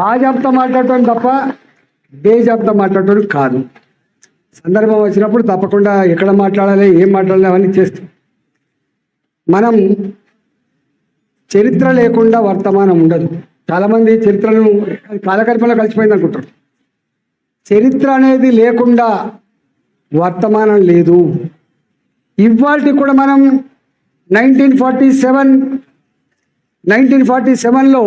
బాజాబ్తో మాట్లాడటం తప్ప బేజాబ్తో మాట్లాడటం కాదు. సందర్భం వచ్చినప్పుడు తప్పకుండా ఎక్కడ మాట్లాడాలి ఏం మాట్లాడాలి అవన్నీ చేస్తాం. మనం చరిత్ర లేకుండా వర్తమానం ఉండదు. చాలామంది చరిత్రను కాలకల్పంలో కలిసిపోయింది అనుకుంటారు. చరిత్ర అనేది లేకుండా వర్తమానం లేదు. ఇవాళకి కూడా మనం nineteen forty seven nineteen forty సెవెన్లో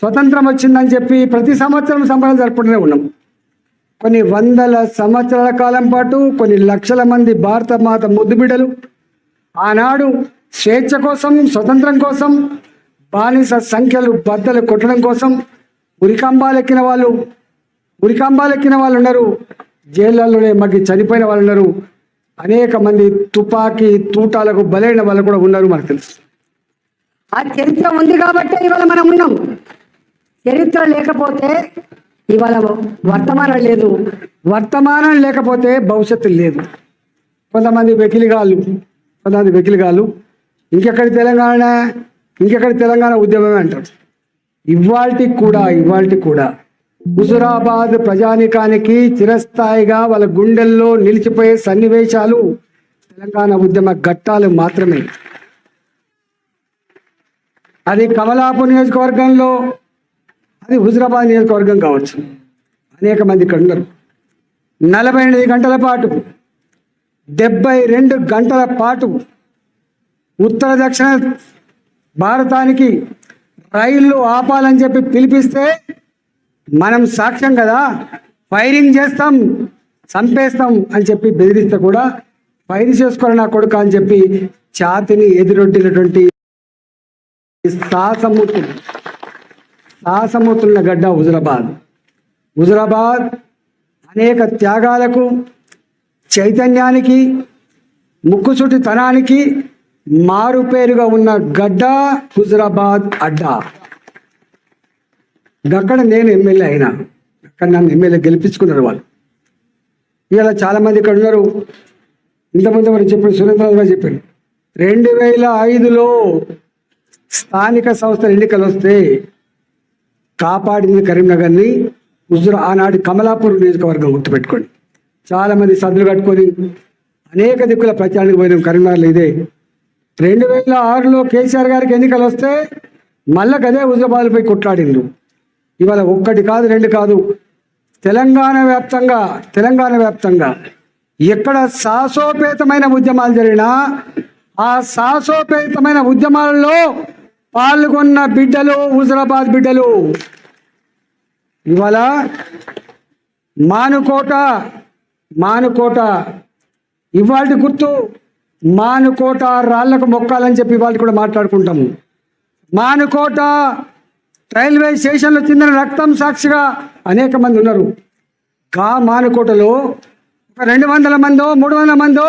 స్వతంత్రం వచ్చిందని చెప్పి ప్రతి సంవత్సరం సంబరాలు జరుపుకుంటూనే ఉన్నాం. కొన్ని వందల సంవత్సరాల కాలం పాటు కొన్ని లక్షల మంది భారత మాత ముద్దుబిడ్డలు ఆనాడు స్వేచ్ఛ కోసం స్వతంత్రం కోసం బానిస సంఖ్యలు బద్దలు కొట్టడం కోసం ఉరికంబాలెక్కిన వాళ్ళు ఉరికంబాలెక్కిన వాళ్ళు ఉన్నారు. జైళ్ళలోనే మగ్గి చనిపోయిన వాళ్ళు ఉన్నారు. అనేక మంది తుపాకీ తూటాలకు బలైన వాళ్ళు కూడా ఉన్నారు మనకు తెలుసు. ఆ చరిత్ర ఉంది కాబట్టి ఇవాళ మనం ఉన్నాం. చరిత్ర లేకపోతే ఇవాళ వర్తమానం లేదు. వర్తమానం లేకపోతే భవిష్యత్తు లేదు. కొంతమంది వెకిలిగాళ్ళు కొంతమంది వెకిలిగాళ్ళు ఇంకెక్కడి తెలంగాణ ఇంకెక్కడి తెలంగాణ ఉద్యమమే అంటారు. ఇవాల్టికి కూడా ఇవాల్టి కూడా. హుజురాబాద్ ప్రజానికానికి చిరస్థాయిగా వాళ్ళ గుండెల్లో నిలిచిపోయే సన్నివేశాలు తెలంగాణ ఉద్యమ ఘట్టాలు మాత్రమే. అది కమలాపూర్ నియోజకవర్గంలో అది హుజరాబాద్ నియోజకవర్గం కావచ్చు. అనేక మంది ఇక్కడ ఉన్నారు. నలభై ఎనిమిది గంటల పాటు డెబ్బై రెండు గంటల పాటు ఉత్తర దక్షిణ భారతానికి రైళ్ళు ఆపాలని చెప్పి పిలిపిస్తే మనం సాక్ష్యం కదా. ఫైరింగ్ చేస్తాం చంపేస్తాం అని చెప్పి బెదిరిస్తే కూడా ఫైర్ చేసుకోరు నా కొడుకు అని చెప్పి ఛాతిని ఎదురొట్టినటువంటి సాహసమూర్తులు సాహసమూర్తున్న గడ్డ హుజురాబాద్. హుజురాబాద్ అనేక త్యాగాలకు చైతన్యానికి ముక్కుసుటితనానికి మారుపేరుగా ఉన్న గడ్డ హుజురాబాద్ అడ్డా. అక్కడ నేను ఎమ్మెల్యే అయినా అక్కడ నన్ను ఎమ్మెల్యే గెలిపించుకున్నారు వాళ్ళు. ఇలా చాలామంది ఇక్కడ ఉన్నారు. ఇంతమంది మరి చెప్పారు? సురేంద్రనాథ్ గారు చెప్పారు. రెండు వేల ఐదులో స్థానిక సంస్థల ఎన్నికలు వస్తే కాపాడింది కరీంనగర్ని హుజురా ఆనాటి కమలాపూర్ నియోజకవర్గం గుర్తుపెట్టుకోండి. చాలామంది సద్దులు కట్టుకొని అనేక దిక్కుల ప్రచారానికి పోయినాం కరీంనగర్లో ఇదే. రెండు వేల ఆరులో కేసీఆర్ గారికి ఎన్నికలు వస్తే మళ్ళా గదే హుజురాబాద్పై కొట్లాడిండు ఇవాళ ఒక్కటి కాదు రెండు కాదు. తెలంగాణ వ్యాప్తంగా తెలంగాణ వ్యాప్తంగా ఎక్కడ సాహసోపేతమైన ఉద్యమాలు జరిగినా ఆ సాహసోపేతమైన ఉద్యమాలలో పాల్గొన్న బిడ్డలు హుజరాబాద్ బిడ్డలు. ఇవాళ మానుకోట మానుకోట. ఇవాళ గుర్తు మానుకోట రాళ్ళకు మొక్కాలని చెప్పి ఇవాళ కూడా మాట్లాడుకుంటాము. మానుకోట రైల్వే స్టేషన్లో చెందిన రక్తం సాక్షిగా అనేక మంది ఉన్నారు. కా మానుకోటలో ఒక రెండు వందల మందో మూడు వందల మందో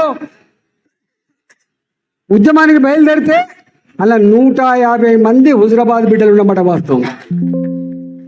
ఉద్యమానికి బయలుదేరితే అలా నూట యాభై మంది హుజరాబాద్ బిడ్డలు ఉన్నమాట వాస్తవం